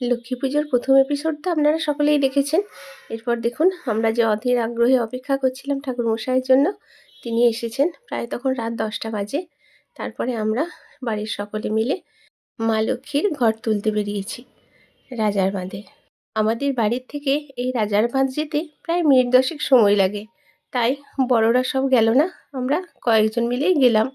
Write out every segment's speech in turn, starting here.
লক্ষ্মী পুজোর প্রথম এপিসোড তো আপনারা সকলেই দেখেছেন। এরপর দেখুন, আমরা যে অধীর আগ্রহে অপেক্ষা করছিলাম ঠাকুর মশাইয়ের জন্য, তিনি এসেছেন প্রায় তখন রাত দশটা বাজে। তারপরে আমরা বাড়ির সকলে মিলে মা লক্ষ্মীর ঘর তুলতে বেরিয়েছি রাজার বাঁধে। আমাদের বাড়ির থেকে এই রাজার বাঁধ যেতে প্রায় মিনিট দশেক সময় লাগে। তাই বড়রা সব গেল না, আমরা কয়েকজন মিলেই গেলাম।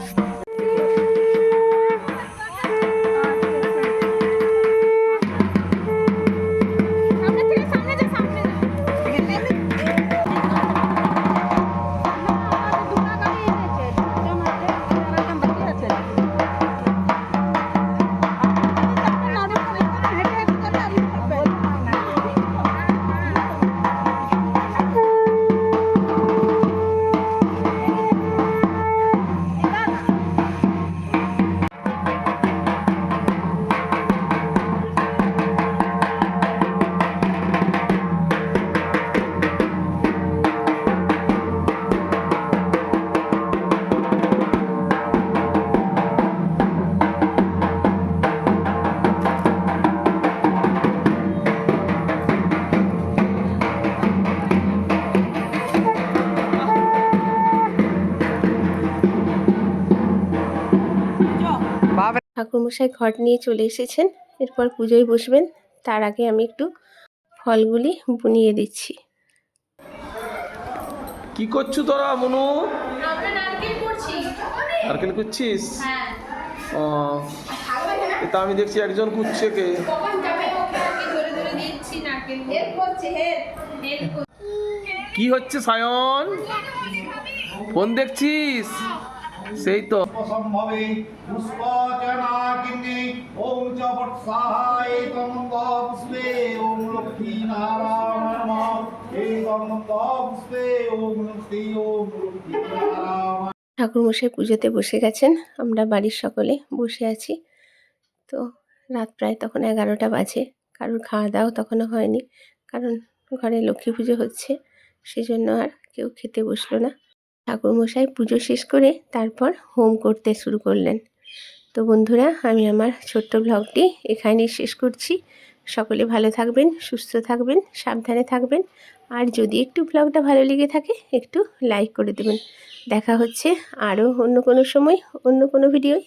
Bye. ঠাকুরমশাই ঘট নিয়ে চলে এসেছেন। এরপর পুজোয় বসবেন। তার আগে আমি একটু ফলগুলি বুনিয়ে দিচ্ছি। কি করছ তোরা মনু? নারকেল করছিস হ্যাঁ। ও তা আমি দেখছি একজন কুচ্ছে কে। কি হচ্ছে সায়ন? ফোন দেখছিস? সেই তো। সম্ভবে পুষ্পচনাকিন্নি ওম চ বৎসাহায় তমন্ত পুষ্পে ওম লক্ষ্মী নারায়ণ এই তমন্ত পুষ্পে ওম লক্ষ্মী ওম লক্ষ্মী নারায়ণ ঠাকুরমশাই পুজোতে বসে গেছেন আমরা বাড়ির সকলে বসে আছি। তো রাত প্রায় তখন এগারোটা বাজে কারোর খাওয়া দাওয়া তখনও হয়নি কারণ ঘরে লক্ষ্মী পুজো হচ্ছে সেজন্য আর কেউ খেতে বসল না। ঠাকুরমশাই পুজো শেষ করে তারপর হোম করতে শুরু করলেন। তো বন্ধুরা, আমি আমার ছোট্ট ব্লগটি এখানেই শেষ করছি। সকলে ভালো থাকবেন, সুস্থ থাকবেন, সাবধানে থাকবেন। আর যদি একটু ব্লগটা ভালো লেগে থাকে, একটু লাইক করে দেবেন। দেখা হচ্ছে আরও অন্য কোনো সময়, অন্য কোনো ভিডিওয়।